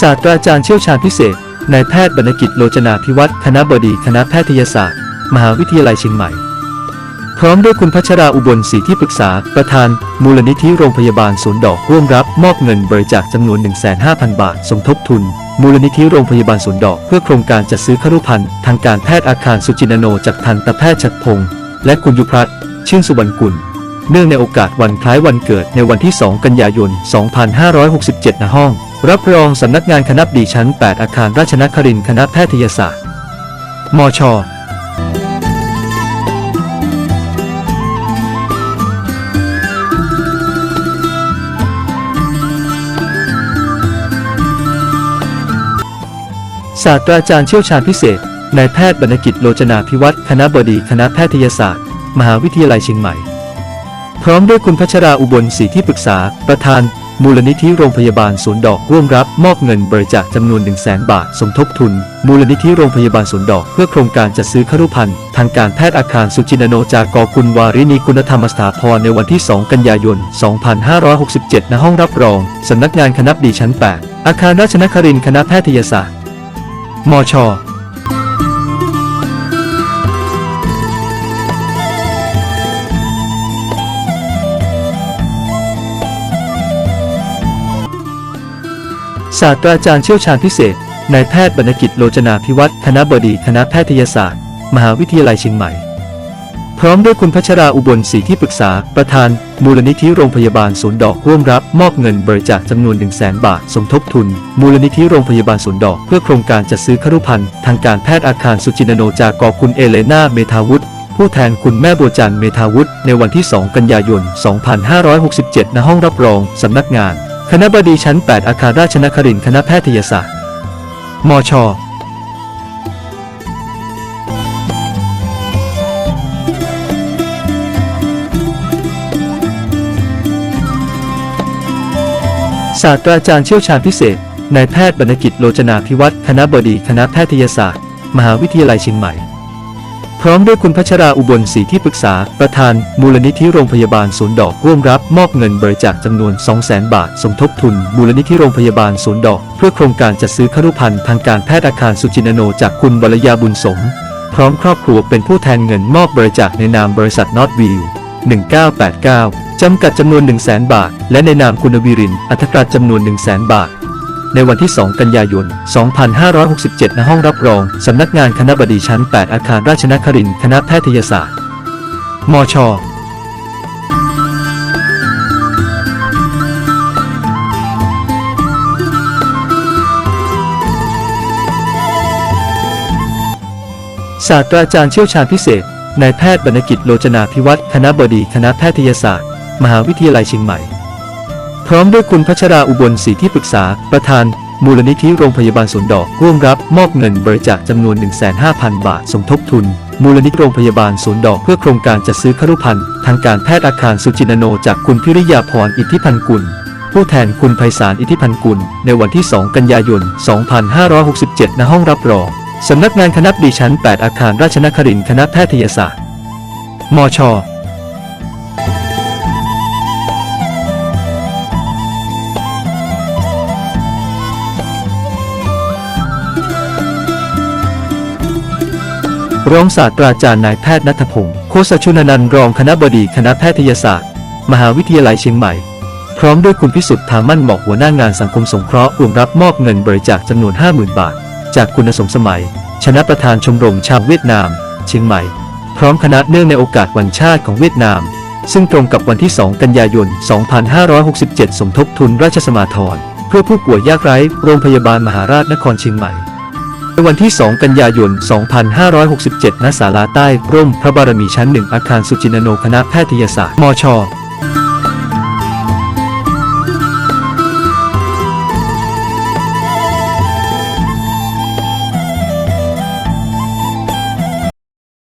ศาสตราจารย์เชี่ยวชาญพิเศษนายแพทย์บรรณกิจโลจนาภิวัฒน์คณะบดีคณะแพทยศาสตร์ มหาวิทยาลัยเชียงใหม่ พร้อมด้วยคุณพัชราอุบลศรีที่ปรึกษา ประธาน มูลนิธิโรงพยาบาลสวนดอกร่วมรับมอบเงินบริจาคจำนวน 1,500,000 บาท สมทบทุน มูลนิธิโรงพยาบาลสวนดอก เพื่อโครงการจัดซื้อครุภัณฑ์ทางการแพทย์อาคารสุจินโนจากทันตแพทย์ชัดพงศ์และคุณยุพรัตน์ชื่นสุวรรณกุลเนื่องในโอกาสวันคล้ายวันเกิดในวันที่ 2 กันยายน 2567ณห้อง รับรองสำนักงานคณะบดีชั้น 8 อาคารราชนครินทร์คณะแพทยศาสตร์ มช ศาสตราจารย์เชี่ยวชาญพิเศษ นายแพทย์บรรณกิจโลจนาภิวัฒน์คณะบดีคณะแพทยศาสตร์ มหาวิทยาลัยเชียงใหม่ พร้อมด้วยคุณพัชราอุบลศรีที่ปรึกษา ประธาน มูลนิธิโรงพยาบาลสวนดอกร่วมรับมอบเงินบริจาคจำนวน 1 0 0 0 0แบาท สมทบทุน มูลนิธิโรงพยาบาลสวนดอกเพื่อโครงการจัดซื้อครุภัณฑ์ทางการแพทย์อาคารสุจินโนจากกคุณวารินีคุณธรรมสถาพรในวันที่ 2 กันยายน 2567 ณห้องรับรอง สำนักงานคณะดีชั้น 8 อาคารราชนครินทร์คณะแพทยศาสตร์มชาสตราจารย์เชี่ยวชาญพิเศษนายแพทย์บรรณกิจโลจนาภิวัฒน์คณะบดีคณะแพทยศาสตร์ มหาวิทยาลัยเชียงใหม่ พร้อมด้วยคุณพัชราอุบลศรีที่ปรึกษา ประธาน มูลนิธิโรงพยาบาลสวนดอกร่วมรับ มอบเงินบริจาคจำนวน1 0 0 0 0แบาท สมทบทุน มูลนิธิโรงพยาบาลสวนดอก เพื่อโครงการจัดซื้อครุภัณฑ์ทางการแพทย์อาคารสุจินโนจากกคุณเอเลนาเมธาวุฒิผู้แทนคุณแม่บัวจันทร์เมธาวุฒิในวันที่ 2 กันยายน 2567 ณ ห้องรับรองสำนักงาน คณะบดีชั้น 8 อาคารราชนครินทร์คณะแพทยศาสตร์ มชศาสตราจารย์เชี่ยวชาญพิเศษนายแพทย์บรรณกิจโลจนาภิวัฒน์คณะบดีคณะแพทยศาสตร์ มหาวิทยาลัยเชียงใหม่ พร้อมด้วยคุณพัชราอุบลศรีที่ปรึกษา ประธาน มูลนิธิโรงพยาบาลสวนดอกร่วมรับมอบเงินบริจาคจำนวน 200,000 บาท สมทบทุน มูลนิธิโรงพยาบาลสวนดอก เพื่อโครงการจัดซื้อครุภัณฑ์ทางการแพทย์อาคารสุจินโนจากคุณวรยาบุญสม พร้อมครอบครัวเป็นผู้แทนเงินมอบบริจาคในนามบริษัทนอตวิว1989จำกัดจำนวน 1 0 0 0 0แบาท และในนามคุณวิรินอัธกราชจำนวน 1 0 0 0 0แบาท ในวันที่ 2 กันยายน 2567 ณ ห้องรับรอง สำนักงานคณะบดีชั้น 8 อาคารราชนครินทร์คณะแพทยศาสตร์ มชศาสตราจารย์เชี่ยวชาญพิเศษ นายแพทย์บรรณกิจโลจนาภิวัฒน์คณะบดีคณะแพทยศาสตร์ มหาวิทยาลัยเชียงใหม่ พร้อมด้วยคุณพัชราอุบลศรีที่ปรึกษา ประธาน มูลนิธิโรงพยาบาลสวนดอกร่วมรับมอบเงินบริจาคจำนวน 150,000 บาท สมทบทุน มูลนิธิโรงพยาบาลสวนดอกเพื่อโครงการจัดซื้อครุภัณฑ์ทางการแพทย์อาคารสุจินโน จากคุณพิริยาพรอิทธิพันธ์กุล ผู้แทนคุณไพศาลอิทธิพันธ์กุล ในวันที่ 2 กันยายน 2567 ณ ห้องรับรองสำนักงานคณะดีชั้น 8 อาคารราชนครินทร์คณะแพทยศาสตร์ มช รองศาสตราจารย์นายแพทย์นัทพงศ์โคสชุนนันท์รองคณะบดีคณะแพทยศาสตร์ มหาวิทยาลัยเชียงใหม่ พร้อมด้วยคุณพิสุทธิ์ทามั่นหมาะหัวหน้างานสังคมสงเคราะห์ร่วมรับมอบเงินบริจาคจำนวน 50,000 บาท จากคุณสมสมัย ชนะประธานชมรมชาวเวียดนาม เชียงใหม่ พร้อมคณะเนื่องในโอกาสวันชาติของเวียดนาม ซึ่งตรงกับวันที่ 2 กันยายน 2567 สมทบทุนราชสมาธรเพื่อผู้ป่วยยากไร้โรงพยาบาลมหาราชนครเชียงใหม่ ในวันที่ 2 กันยายน 2567 ณ ศาลาใต้ ร่ม พระบารมีชั้นหนึ่งอาคารสุจินโนคณะแพทยศาสตร์ มช